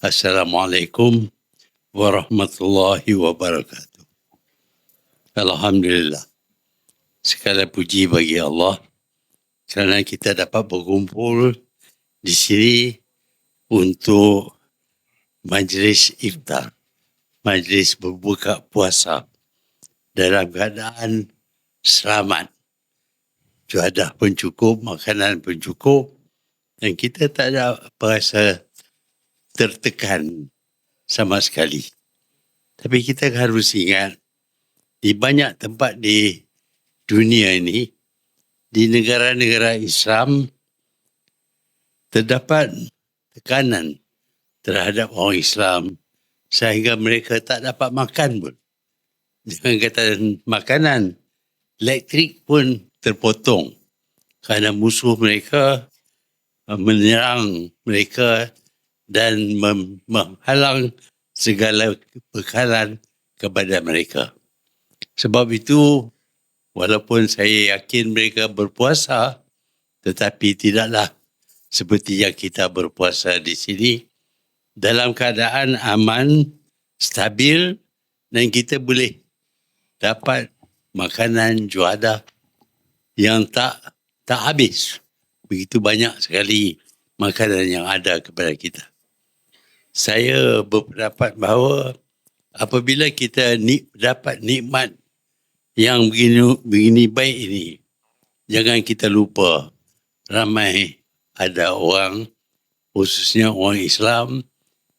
Assalamualaikum warahmatullahi wabarakatuh. Alhamdulillah. Segala puji bagi Allah kerana kita dapat berkumpul di sini untuk majlis iftar, majlis berbuka puasa dalam keadaan selamat. Cuaca pun cukup, makanan pun cukup dan kita tak ada perasa tertekan sama sekali. Tapi kita harus ingat di banyak tempat di dunia ini, di negara-negara Islam, terdapat tekanan terhadap orang Islam sehingga mereka tak dapat makan pun. Jangan kata makanan, elektrik pun terpotong kerana musuh mereka menyerang mereka dan menghalang segala bekalan kepada mereka. Sebab itu, walaupun saya yakin mereka berpuasa, tetapi tidaklah seperti yang kita berpuasa di sini, dalam keadaan aman, stabil, dan kita boleh dapat makanan juada yang tak tak habis. Begitu banyak sekali makanan yang ada kepada kita saya berpendapat bahawa apabila kita ni, dapat nikmat yang begini, begini baik ini, jangan kita lupa ramai ada orang, khususnya orang Islam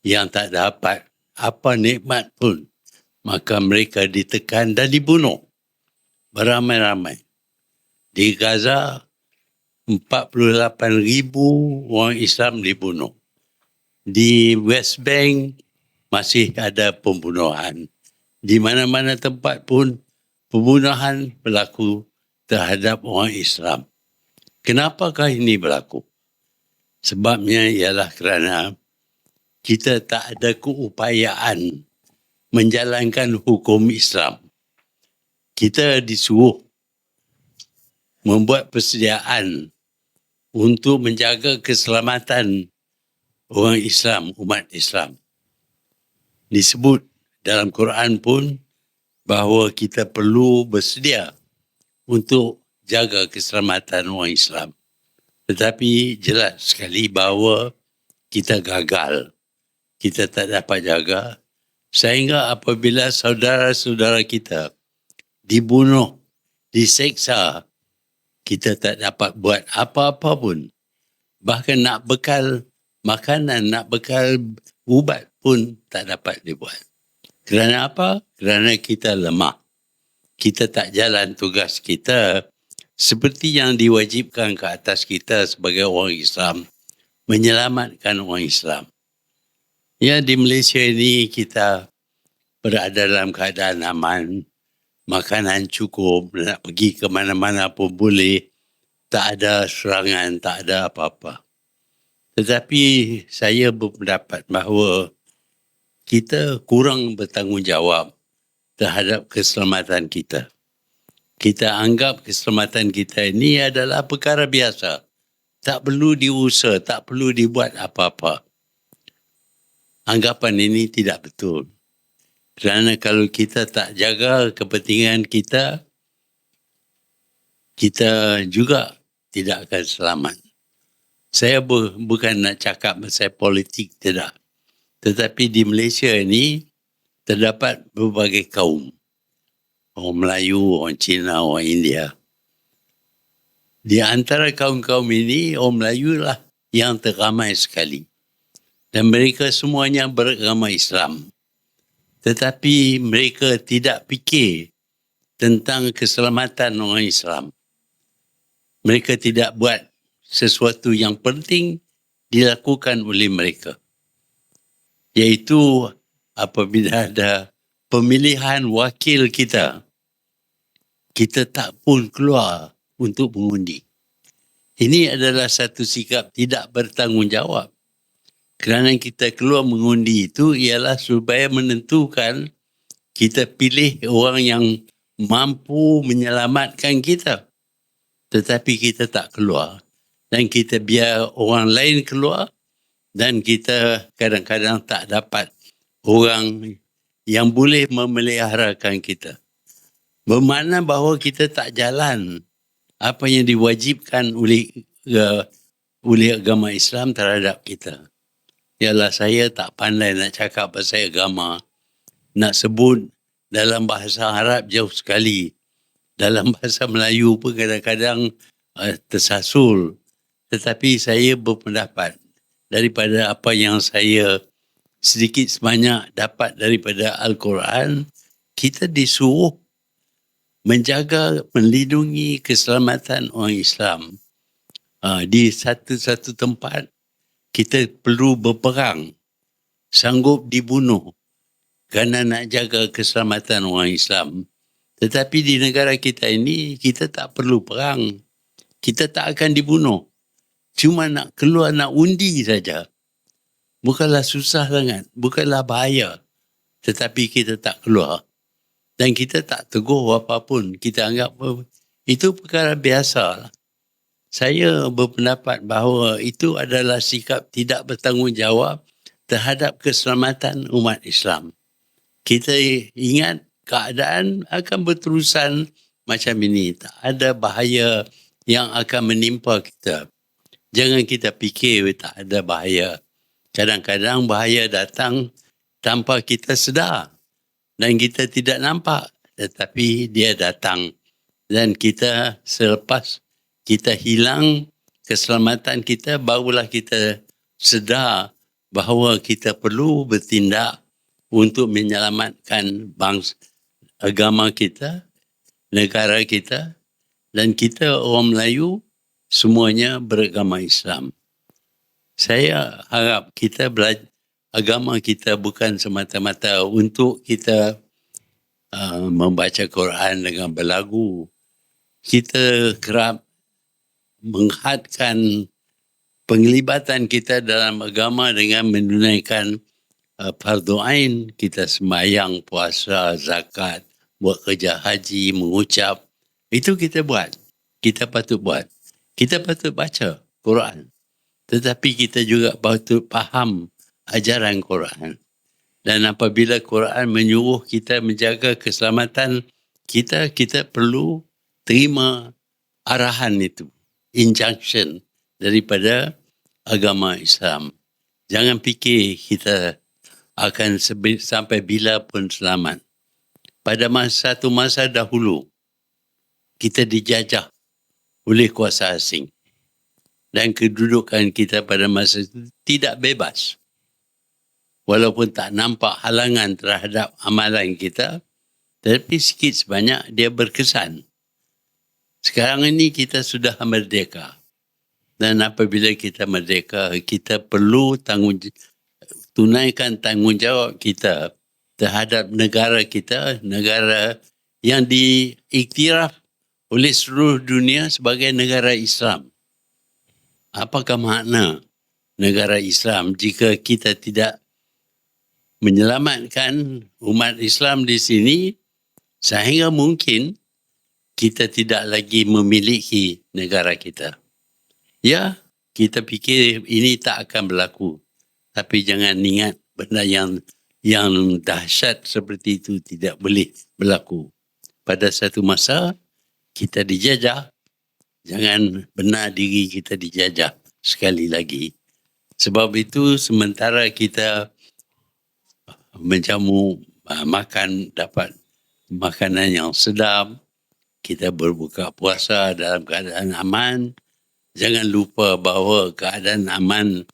yang tak dapat apa nikmat pun. Maka mereka ditekan dan dibunuh beramai-ramai. Di Gaza, 48 ribu orang Islam dibunuh di West Bank masih ada pembunuhan. Di mana-mana tempat pun pembunuhan berlaku terhadap orang Islam. Kenapakah ini berlaku? Sebabnya ialah kerana kita tak ada keupayaan menjalankan hukum Islam. Kita disuruh membuat persediaan untuk menjaga keselamatan orang Islam, umat Islam. Disebut dalam Quran pun bahawa kita perlu bersedia untuk jaga keselamatan orang Islam. Tetapi jelas sekali bahawa kita gagal. Kita tak dapat jaga sehingga apabila saudara-saudara kita dibunuh, diseksa, kita tak dapat buat apa-apa pun. Bahkan nak bekal makanan nak bekal ubat pun tak dapat dibuat. Kerana apa? Kerana kita lemah. Kita tak jalan tugas kita seperti yang diwajibkan ke atas kita sebagai orang Islam menyelamatkan orang Islam. Ya di Malaysia ini kita berada dalam keadaan aman, makanan cukup, nak pergi ke mana-mana pun boleh, tak ada serangan, tak ada apa-apa. Tetapi saya berpendapat bahawa kita kurang bertanggungjawab terhadap keselamatan kita. Kita anggap keselamatan kita ini adalah perkara biasa. Tak perlu diusah, tak perlu dibuat apa-apa. Anggapan ini tidak betul. Kerana kalau kita tak jaga kepentingan kita, kita juga tidak akan selamat. Saya bu, bukan nak cakap pasal politik tidak. Tetapi di Malaysia ini terdapat berbagai kaum. Orang Melayu, orang Cina, orang India. Di antara kaum-kaum ini, orang Melayu lah yang teramai sekali. Dan mereka semuanya beragama Islam. Tetapi mereka tidak fikir tentang keselamatan orang Islam. Mereka tidak buat sesuatu yang penting dilakukan oleh mereka. Iaitu apabila ada pemilihan wakil kita, kita tak pun keluar untuk mengundi. Ini adalah satu sikap tidak bertanggungjawab. Kerana kita keluar mengundi itu ialah supaya menentukan kita pilih orang yang mampu menyelamatkan kita. Tetapi kita tak keluar dan kita biar orang lain keluar dan kita kadang-kadang tak dapat orang yang boleh memeliharakan kita. Bermakna bahawa kita tak jalan apa yang diwajibkan oleh uh, oleh agama Islam terhadap kita. Ialah saya tak pandai nak cakap pasal agama. Nak sebut dalam bahasa Arab jauh sekali. Dalam bahasa Melayu pun kadang-kadang uh, tersasul. Tetapi saya berpendapat daripada apa yang saya sedikit sebanyak dapat daripada Al-Quran, kita disuruh menjaga, melindungi keselamatan orang Islam. Uh, di satu-satu tempat, kita perlu berperang, sanggup dibunuh kerana nak jaga keselamatan orang Islam. Tetapi di negara kita ini, kita tak perlu perang. Kita tak akan dibunuh cuma nak keluar nak undi saja. Bukanlah susah sangat, bukanlah bahaya. Tetapi kita tak keluar. Dan kita tak tegur apapun. Kita anggap itu perkara biasa. Saya berpendapat bahawa itu adalah sikap tidak bertanggungjawab terhadap keselamatan umat Islam. Kita ingat keadaan akan berterusan macam ini. Tak ada bahaya yang akan menimpa kita. Jangan kita fikir tak ada bahaya. Kadang-kadang bahaya datang tanpa kita sedar. Dan kita tidak nampak. Tetapi dia datang. Dan kita selepas kita hilang keselamatan kita, barulah kita sedar bahawa kita perlu bertindak untuk menyelamatkan bangsa agama kita, negara kita dan kita orang Melayu semuanya beragama Islam. Saya harap kita belajar agama kita bukan semata-mata untuk kita uh, membaca Quran dengan berlagu. Kita kerap menghadkan penglibatan kita dalam agama dengan menunaikan uh, fardu ain, kita semayang, puasa, zakat, buat kerja haji, mengucap. Itu kita buat. Kita patut buat kita patut baca Quran. Tetapi kita juga patut faham ajaran Quran. Dan apabila Quran menyuruh kita menjaga keselamatan kita, kita perlu terima arahan itu. Injunction daripada agama Islam. Jangan fikir kita akan sampai bila pun selamat. Pada masa satu masa dahulu, kita dijajah oleh kuasa asing. Dan kedudukan kita pada masa itu tidak bebas. Walaupun tak nampak halangan terhadap amalan kita, tetapi sikit sebanyak dia berkesan. Sekarang ini kita sudah merdeka. Dan apabila kita merdeka, kita perlu tanggung tunaikan tanggungjawab kita terhadap negara kita, negara yang diiktiraf oleh seluruh dunia sebagai negara Islam. Apakah makna negara Islam jika kita tidak menyelamatkan umat Islam di sini sehingga mungkin kita tidak lagi memiliki negara kita. Ya, kita fikir ini tak akan berlaku. Tapi jangan ingat benda yang yang dahsyat seperti itu tidak boleh berlaku. Pada satu masa, kita dijajah, jangan benar diri kita dijajah sekali lagi. Sebab itu sementara kita menjamu uh, makan dapat makanan yang sedap, kita berbuka puasa dalam keadaan aman, jangan lupa bahawa keadaan aman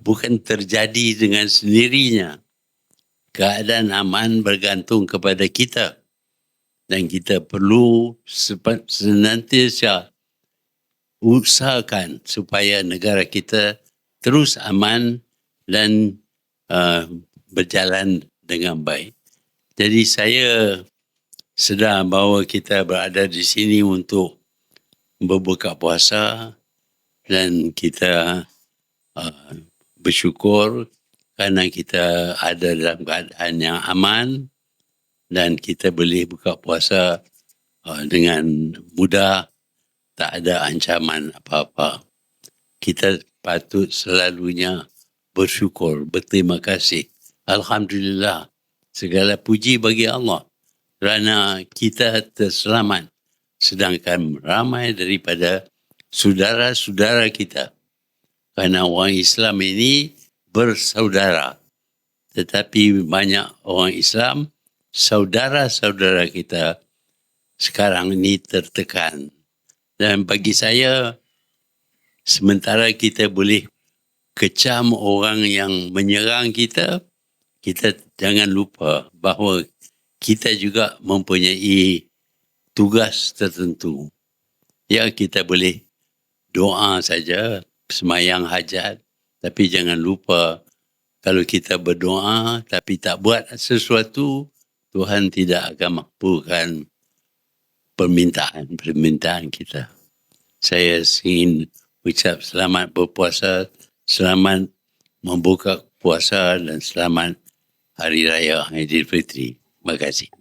bukan terjadi dengan sendirinya. Keadaan aman bergantung kepada kita dan kita perlu senantiasa usahakan supaya negara kita terus aman dan uh, berjalan dengan baik. Jadi saya sedar bahawa kita berada di sini untuk berbuka puasa dan kita uh, bersyukur kerana kita ada dalam keadaan yang aman dan kita boleh buka puasa uh, dengan mudah. Tak ada ancaman apa-apa. Kita patut selalunya bersyukur, berterima kasih. Alhamdulillah, segala puji bagi Allah. Kerana kita terselamat. Sedangkan ramai daripada saudara-saudara kita. Kerana orang Islam ini bersaudara. Tetapi banyak orang Islam saudara-saudara kita sekarang ini tertekan dan bagi saya sementara kita boleh kecam orang yang menyerang kita kita jangan lupa bahawa kita juga mempunyai tugas tertentu. Ya kita boleh doa saja, semayang hajat, tapi jangan lupa kalau kita berdoa tapi tak buat sesuatu, Tuhan tidak akan makbulkan permintaan-permintaan kita. Saya ingin ucap selamat berpuasa, selamat membuka puasa dan selamat Hari Raya Aidilfitri. Terima kasih.